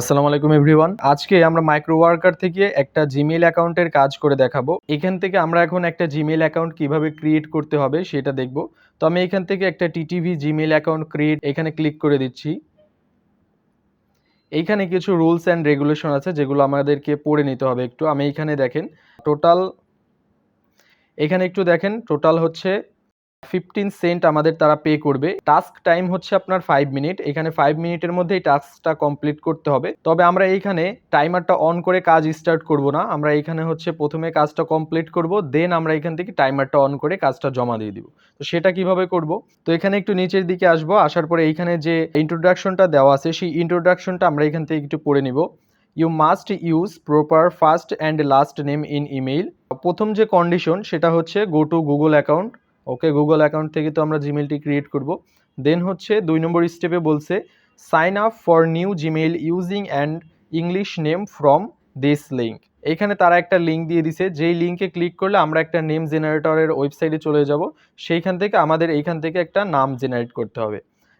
আসসালামু আলাইকুম এভরিওয়ান আজকে আমরা মাইক্রো ওয়ার্কার থেকে একটা জিমেইল অ্যাকাউন্টের কাজ করে দেখাবো। এখান থেকে আমরা এখন একটা জিমেইল অ্যাকাউন্ট কীভাবে ক্রিয়েট করতে হবে সেটা দেখব। তো আমি এখান থেকে একটা টিটিভি জিমেইল অ্যাকাউন্ট ক্রিয়েট এখানে ক্লিক করে দিচ্ছি। এইখানে কিছু রুলস অ্যান্ড রেগুলেশন আছে যেগুলো আমাদেরকে পড়ে নিতে হবে একটু। আমি এখানে দেখেন টোটাল এখানে একটু দেখেন টোটাল হচ্ছে ফিফটিন সেন্ট আমাদের তারা পে করবে। টাস্ক টাইম হচ্ছে আপনার ফাইভ মিনিট। এখানে ফাইভ মিনিটের মধ্যে এই টাস্কটা কমপ্লিট করতে হবে। তবে আমরা এইখানে টাইমারটা অন করে কাজ স্টার্ট করব না। আমরা এখানে হচ্ছে প্রথমে কাজটা কমপ্লিট করব, দেন আমরা এখান থেকে টাইমারটা অন করে কাজটা জমা দিয়ে দিব। তো সেটা কীভাবে করব? তো এখানে একটু নিচের দিকে আসব। আসার পরে এইখানে যে ইন্ট্রোডাকশনটা দেওয়া আছে, সেই ইন্ট্রোডাকশনটা আমরা এখান থেকে একটু পড়ে নিব। You must use proper first and last name in email প্রথম যে কন্ডিশন সেটা হচ্ছে go to Google account okay Google account থেকে তো আমরা জিমেলটি ক্রিয়েট করব। দেন হচ্ছে দুই নম্বর স্টেপে বলছে sign up for new Gmail using and English name from this link এখানে তারা একটা লিঙ্ক দিয়ে দিছে, যেই লিঙ্কে ক্লিক করলে আমরা একটা নেম জেনারেটরের ওয়েবসাইটে চলে যাব। সেইখান থেকে আমাদের এইখান থেকে একটা নাম জেনারেট করতে হবে।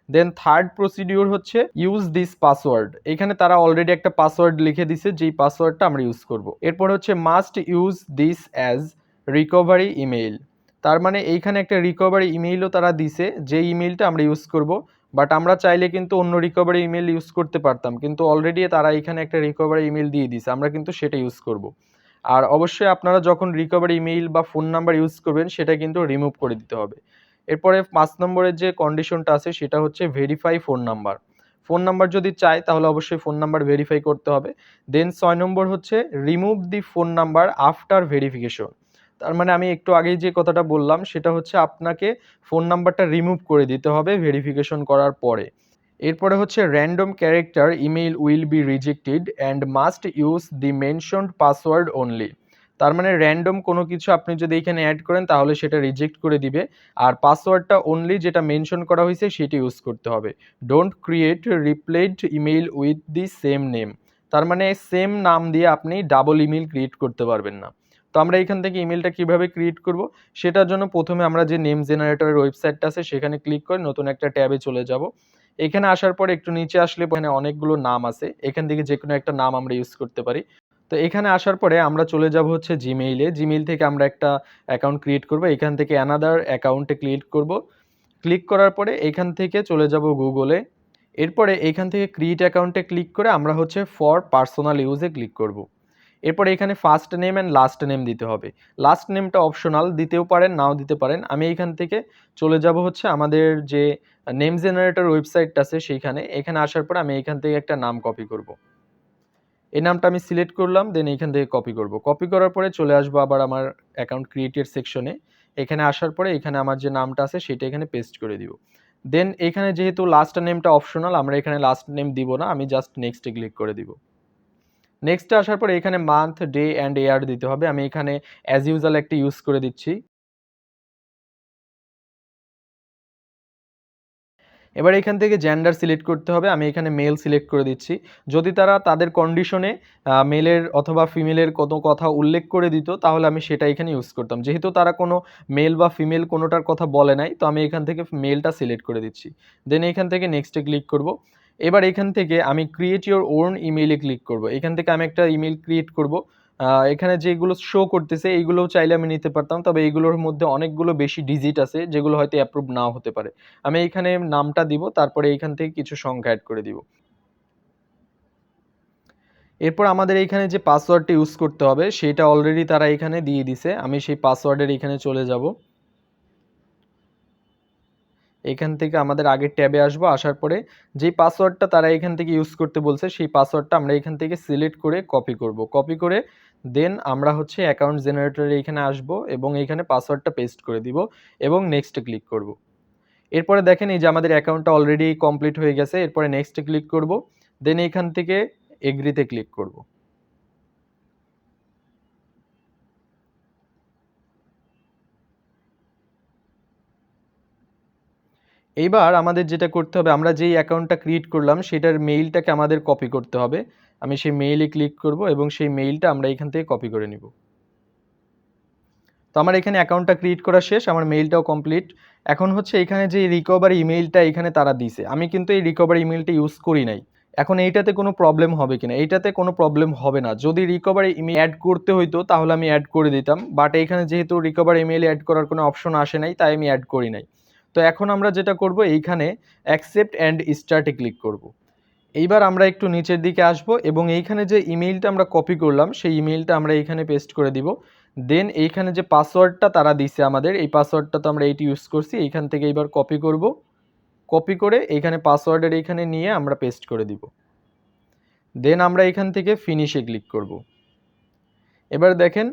দেন থার্ড প্রসিডিউর হচ্ছে ইউজ দিস পাসওয়ার্ড এখানে তারা অলরেডি একটা পাসওয়ার্ড লিখে দিছে, যেই পাসওয়ার্ডটা আমরা ইউজ করব। এরপর হচ্ছে must use this as recovery email তার মানে এইখানে একটা রিকভারি ইমেইলও তারা দিছে যে ইমেইলটা আমরা ইউজ করব। বাট আমরা চাইলে কিন্তু অন্য রিকভারি ইমেল ইউজ করতে পারতাম, কিন্তু অলরেডি তারা এখানে একটা রিকভারি ইমেল দিয়ে দিছে, আমরা কিন্তু সেটা ইউজ করব। আর অবশ্যই আপনারা যখন রিকভারি ইমেইল বা ফোন নাম্বার ইউজ করবেন, সেটা কিন্তু রিমুভ করে দিতে হবে। এরপরে পাঁচ নম্বরের যে কন্ডিশনটা আছে, সেটা হচ্ছে verify phone number phone number যদি চায় তাহলে অবশ্যই ফোন নাম্বার ভেরিফাই করতে হবে। দেন ছয় নম্বর হচ্ছে remove the phone number after verification তার মানে আমি একটু আগেই যে কথাটা বললাম, সেটা হচ্ছে আপনাকে ফোন নাম্বারটা রিমুভ করে দিতে হবে ভেরিফিকেশন করার পরে। এরপরে হচ্ছে random character email will be rejected and must use the mentioned password only তার মানে র্যান্ডম কোনো কিছু আপনি যদি এখানে অ্যাড করেন, তাহলে সেটা রিজেক্ট করে দিবে। আর পাসওয়ার্ডটা অনলি যেটা মেনশন করা হয়েছে, সেটি ইউজ করতে হবে। Don't create replied email with the same name তার মানে সেম নাম দিয়ে আপনি ডাবল ইমেল ক্রিয়েট করতে পারবেন না। তো আমরা এখান থেকে ইমেলটা কীভাবে ক্রিয়েট করব? সেটার জন্য প্রথমে আমরা যে নেম জেনারেটরের ওয়েবসাইটটা আছে, সেখানে ক্লিক করে নতুন একটা ট্যাবে চলে যাব। এখানে আসার পরে একটু নিচে আসলে এখানে অনেকগুলো নাম আছে। এখান থেকে যে কোনো একটা নাম আমরা ইউজ করতে পারি। তো এখানে আসার পরে আমরা চলে যাব হচ্ছে জিমেইলে জিমেইল থেকে আমরা একটা অ্যাকাউন্ট ক্রিয়েট করব। এখান থেকে অ্যানাদার অ্যাকাউন্টে ক্রিয়েট করব। ক্লিক করার পরে এখান থেকে চলে যাব গুগলে এরপরে এখান থেকে ক্রিয়েট অ্যাকাউন্টে ক্লিক করে আমরা হচ্ছে ফর পার্সোনাল ইউজে ক্লিক করব। এরপর এখানে first name and last name দিতে হবে। লাস্ট নেমটা অপশনাল দিতেও পারেন, নাও দিতে পারেন। আমি এখান থেকে চলে যাব হচ্ছে আমাদের যে নেম জেনারেটর ওয়েবসাইটটা আছে সেইখানে। এখানে আসার পর আমি এখান থেকে একটা নাম কপি করব। এই নামটা আমি সিলেক্ট করলাম দেন এখান থেকে কপি করব। কপি করার পরে চলে আসব আবার আমার অ্যাকাউন্ট ক্রিয়েটেড সেকশনে এখানে আসার পরে এখানে আমার যে নামটা আছে সেটা এখানে পেস্ট করে দিব। দেন এখানে যেহেতু লাস্ট নেমটা অপশনাল আমরা এখানে লাস্ট নেম দিব না, আমি জাস্ট নেক্সটে ক্লিক করে দিব। নেক্সটে আসার পরে এখানে মান্থ ডে অ্যান্ড ইয়ার দিতে হবে। আমি এখানে অ্যাজ ইউজাল একটা ইউজ করে দিচ্ছি। এবার এখান থেকে জেন্ডার সিলেক্ট করতে হবে। আমি এখানে মেল সিলেক্ট করে দিচ্ছি। যদি তারা তাদের কন্ডিশনে মেলের অথবা ফিমেলের কোনো কথা উল্লেখ করে দিত, তাহলে আমি সেটা এখানে ইউজ করতাম। যেহেতু তারা কোনো মেল বা ফিমেল কোনোটার কথা বলে নাই, তো আমি এখান থেকে মেলটা সিলেক্ট করে দিচ্ছি। দেন এখান থেকে নেক্সটে ক্লিক করব। এবার এখান থেকে আমি ক্রিয়েট ইউর ওন ইমেইলে ক্লিক করব। এখান থেকে আমি একটা ইমেল ক্রিয়েট করব। এখানে যেগুলো শো করতেছে, এইগুলোও চাইলে আমি নিতে পারতাম, তবে এইগুলোর মধ্যে অনেকগুলো বেশি ডিজিট আছে, যেগুলো হয়তো অ্যাপ্রুভ নাও হতে পারে। আমি এখানে নামটা দিব, তারপরে এইখান থেকে কিছু সংখ্যা অ্যাড করে দিব। এরপর আমাদের এইখানে যে পাসওয়ার্ডটা ইউজ করতে হবে, সেটা অলরেডি তারা এখানে দিয়ে দিছে। আমি সেই পাসওয়ার্ডের এখানে চলে যাব। এখান থেকে আমাদের আগের ট্যাবে আসব, আসার পরে যেই পাসওয়ার্ডটা তারা এখান থেকে ইউজ করতে বলছে, সেই পাসওয়ার্ডটা আমরা এখান থেকে সিলেক্ট করে কপি করব। কপি করে দেন আমরা হচ্ছে অ্যাকাউন্ট জেনারেটরে এখানে আসব এবং এখানে পাসওয়ার্ডটা পেস্ট করে দিব এবং নেক্সটে ক্লিক করব। এরপরে দেখেন এই যে আমাদের অ্যাকাউন্টটা অলরেডি কমপ্লিট হয়ে গেছে, এরপরে নেক্সটে ক্লিক করব দেন এখান থেকে এগ্রিতে ক্লিক করব। এইবার আমাদের যেটা করতে হবে, আমরা যেই অ্যাকাউন্টটা ক্রিয়েট করলাম, সেটার মেইলটাকে আমাদের কপি করতে হবে। আমি সেই মেইলে ক্লিক করব এবং সেই মেইলটা আমরা এখান থেকে কপি করে নিব। তো আমার এখানে অ্যাকাউন্টটা ক্রিয়েট করা শেষ, আমার মেইলটাও কমপ্লিট এখন হচ্ছে এখানে যে রিকভারি ইমেইলটা এখানে তারা দিছে। আমি কিন্তু এই রিকভারি ইমেইলটা ইউজ করি নাই। এখন এইটাতে কোনো প্রবলেম হবে কিনা? এইটাতে কোনো প্রবলেম হবে না। যদি রিকভারি ইমেল অ্যাড করতে হইতো, তাহলে আমি অ্যাড করে দিতাম। বাট এইখানে যেহেতু রিকভার ইমেল অ্যাড করার কোনো অপশন আসে নাই, তাই আমি অ্যাড করি নাই। তো এখন আমরা যেটা করব, এইখানে অ্যাকসেপ্ট অ্যান্ড স্টার্টে ক্লিক করব। এইবার আমরা একটু নিচের দিকে আসব এবং এইখানে যে ইমেইলটা আমরা কপি করলাম, সেই ইমেইলটা আমরা এইখানে পেস্ট করে দিব। দেন এইখানে যে পাসওয়ার্ডটা তারা দিছে আমাদের, এই পাসওয়ার্ডটা তো আমরা এইটি ইউজ করছি, এইখান থেকে এইবার কপি করব। কপি করে এইখানে পাসওয়ার্ডের এইখানে নিয়ে আমরা পেস্ট করে দিব। দেন আমরা এখান থেকে ফিনিশে ক্লিক করব। এবার দেখেন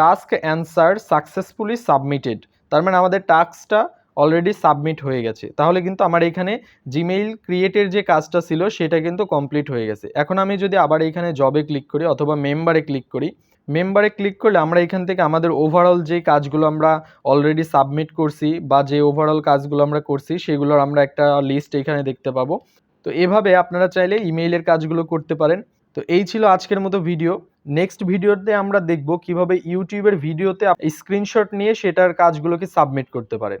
টাস্ক অ্যান্সার সাকসেসফুলি সাবমিটেড তার মানে আমাদের টাস্কটা অলরেডি সাবমিট হয়ে গেছে। তাহলে কিন্তু আমার এখানে জিমেইল ক্রিয়েটের যে কাজটা ছিল, সেটা কিন্তু কমপ্লিট হয়ে গেছে। এখন আমি যদি আবার এখানে জবে ক্লিক করি অথবা মেম্বারে ক্লিক করি মেম্বারে ক্লিক করলে আমরা এখান থেকে আমাদের ওভারঅল যে কাজগুলো আমরা অলরেডি সাবমিট করছি বা যে ওভারঅল কাজগুলো আমরা করছি, সেগুলোর আমরা একটা লিস্ট এখানে দেখতে পাবো। তো এভাবে আপনারা চাইলে ইমেইলের কাজগুলো করতে পারেন। তো এই ছিল আজকের মতো ভিডিও নেক্সট ভিডিওতে আমরা দেখব কীভাবে ইউটিউবের ভিডিওতে স্ক্রিনশট নিয়ে সেটার কাজগুলোকে সাবমিট করতে পারেন।